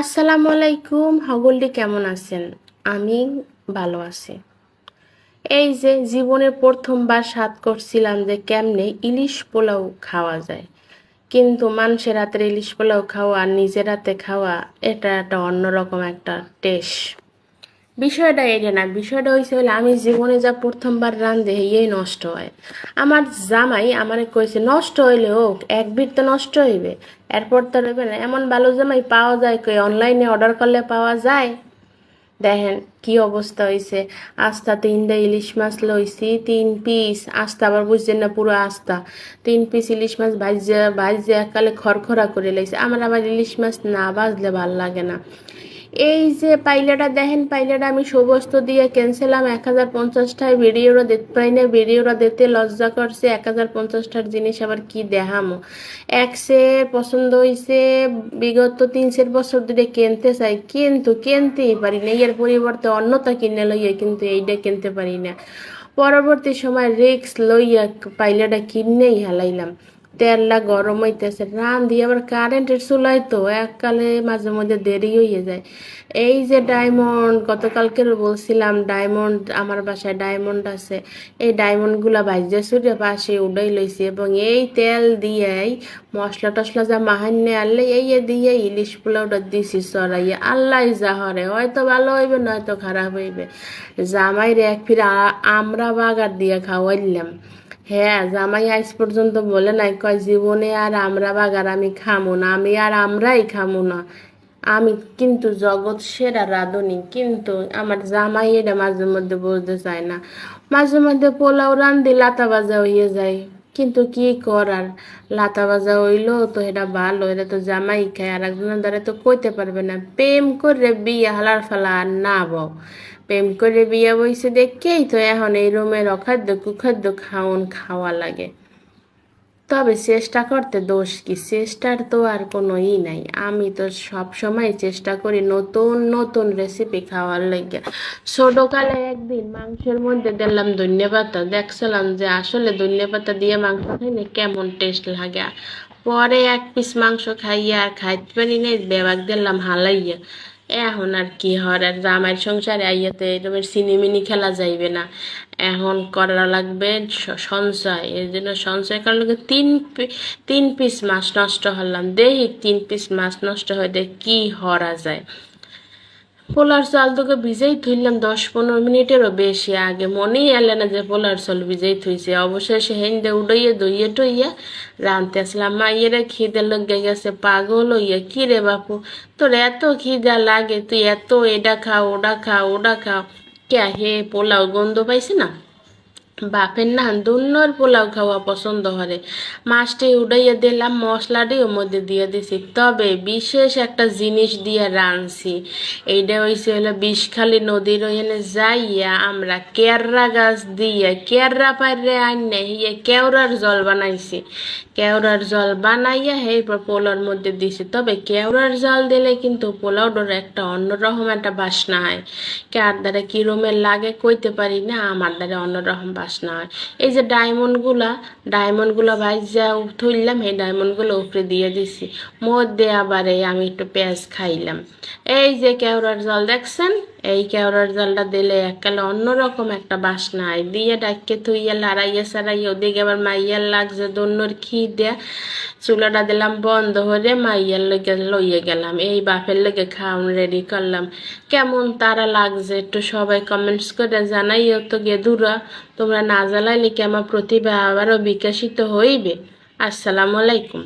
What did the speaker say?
আসসালামু আলাইকুম হগলডি কেমন আছেন? আমি ভালো আছি। এই যে জীবনের প্রথমবার স্বাদ করছিলাম যে কেমনে ইলিশ পোলাও খাওয়া যায়। কিন্তু মানুষের হাতের ইলিশ পোলাও খাওয়া নিজের হাতে খাওয়া, এটা একটা অন্যরকম একটা টেস্ট বিষয়টা এটা না, বিষয়টা হয়েছে হলে আমি জীবনে যা প্রথমবার রান্ধে এই নষ্ট হয়। আমার জামাই আমারে কইছে, নষ্ট হইলে হোক, এক বিট তো নষ্ট হইবে। এরপর তো রইবে না এমন ভালো জামাই পাওয়া যায় কই, অনলাইনে অর্ডার করলে পাওয়া যায়? দেখেন কি অবস্থা হয়েছে আস্তা তিনটা ইলিশ মাছ লইছি, তিন পিস আস্তা আবার বুঝছেন না পুরো আস্তা তিন পিস ইলিশ মাছ ভাজে ভাজে একালে খড়খড়া করে লাইছে। আমার আবার ইলিশ মাছ না ভাজলে ভালো লাগে না। এই যে পাইলাটা, দেখেন পাইলাটা আমি সমস্ত দিয়ে ক্যান্সেলাম এক হাজার পঞ্চাশটায় ভিডিওটা দেখতে পাই না ভিডিওটা দেখতে লজ্জা করছে, এক হাজার পঞ্চাশটার জিনিস আবার কি দেখামো। এক সে পছন্দ হয়েছে বিগত তিন চার বছর ধরে কিনতে চাই, কিন্তু কিনতেই পারি না। এর পরিবর্তে অন্যতা কিনে লইয়া কিন্তু এইটা কিনতে পারি না। পরবর্তী সময় রিক্স লইয়া পাইলাটা কিনেই হেলাইলাম। তেলটা গরম হইতেছে, রান দিয়ে আবার কারেন্টের চুলাই তো এককালে মাঝে মধ্যে দেরি হয়ে যায়। এই যে ডায়মন্ড গতকালকে বলছিলাম ডায়মন্ড আমার বাসায় ডায়মন্ড আছে। এই ডায়মন্ডগুলা ভাজ্যে সুরে পাশে উড়াই লইছি এবং এই তেল দিয়েই মশলা টসলা যা মাহান্নে আনলে এই দিয়ে ইলিশ পোলাওটা দিছি সরাইয়া আল্লাহ যা হরে, হয়তো ভালো হইবে, নয়তো খারাপ হইবে। জামাইরে এক ফির আমরা বাগার দিয়ে খাওয়াইলাম। হ্যাঁ জামাই আজ পর্যন্ত বলে নাই, কয়, জীবনে আর আমরা বাগার, আমি খামো না, আমি আর আমরাই খামো না। আমি কিন্তু জগৎ সেরা রাঁধুনি, কিন্তু আমার জামাই এটা মাঝে মধ্যে বলতে চায় না। মাঝে মধ্যে পোলাও রান্ধি লাতা বাজা হয়ে যায়। কিন্তু কি আর লাতা বাজা হইল তো এটা ভালো এটা তো জামাই খায় আর একজনের দ্বারা তো কইতে পারবে না। প্রেম করে বিয়ে হালার ফালা আর না বউ। প্রেম করে বিয়ে বইছে দেখেই তো এখন এই রুমের অখাদ্য কুখাদ্য খাওন খাওয়া লাগে। তবে চেষ্টা করতে দোষ কি? চেষ্টার তো আর কোনো ই নাই। আমি তো সব সময় চেষ্টা করি নতুন নতুন রেসিপি খাওয়ার লাগে। ছোটকালে একদিন মাংসের মধ্যে দিলাম ধন্যপাতা। দেখছিলাম যে আসলে ধন্যপাতা দিয়ে মাংস খাইলে কেমন টেস্ট লাগে। পরে এক পিস মাংস খাইয়া আর খাইতে পারি নাই, বেবাক দিলাম হালাইয়া। এখন আর কি হর আর জামাইয়ের সংসারে আইয়াতে এরকমের সিনেমিনি খেলা যাইবে না। এখন করা লাগবে সঞ্চয়। এর জন্য সঞ্চয় করার লাগে তিন তিন পিস মাছ নষ্ট হলাম। দেখি তিন পিস মাছ নষ্ট হয়ে কি হরা যায়? পোলার চাল তোকে ভিজেই থইলাম দশ পনেরো মিনিটেরও বেশি আগে। মনেই এলে না যে পোলার চাল ভিজেই থইছে। অবশেষে হেন্দে উড়াইয়ে দইয়ে টইয়া রাঁধতে আসলাম। মাইয়েরা খিদে লগে গেছে, পাগল হইয়া কি রে বাপু, তোর এত খিদা লাগে, তুই এত এটা খাও, ওটা খাও ওটা খাও। কে, হে, পোলাও গন্ধ পাইছে না? বাপের না দুন্নর পোলাও খাওয়া পছন্দ করে মাছটি উড়াইয়া দিলাম মশলাটি ওর মধ্যে দিয়ে দিছি। তবে বিশেষ একটা জিনিস দিয়ে রাঁধছি। এইটা হয়েছে হলো বিষখালি নদীর ওখানে যাইয়া আমরা কেররা গাছ দিয়ে কেররা পাইরে আইনে হিয়ে কেওড়ার জল বানাইছি। কেওড়ার জল বানাইয়া এরপর পোলাওর মধ্যে দিছি। তবে কেওড়ার জল দিলে কিন্তু পোলাওটার একটা অন্যরকম একটা বাসনা হয়। কার দ্বারা কিরমের লাগে কইতে পারি না, আমার দ্বারা অন্যরকম বাসনা হয় এই যে ডায়মন্ডগুলা, ডায়মন্ডগুলো ভাইজা তুললাম এই ডায়মন্ডগুলো উপরে দিয়ে দিছি। মধ্যে আবার এই আমি একটু পেঁয়াজ খাইলাম। এই যে কেওড়ার জল দেখছেন? এই কেওড়ার জালটা দিলে এককালে অন্যরকম একটা বাসনা হয়। দিয়ে ডাককে থুইয়া লাড়াইয়া সারাইয়া ওদিকে আবার মাইয়ার লাগছে দন্যর খি দেয়া চুলাটা দিলাম বন্ধ হয়ে মাইয়ার লগে লইয়ে গেলাম। এই বাপের লগে খাওয়ান রেডি করলাম। কেমন তারা লাগছে একটু সবাই কমেন্টস করে জানাইও তো গেদুরা। তোমরা না জ্বালাইলে কি আমার প্রতিভা আবারও বিকশিত হইবে? আসসালামু আলাইকুম।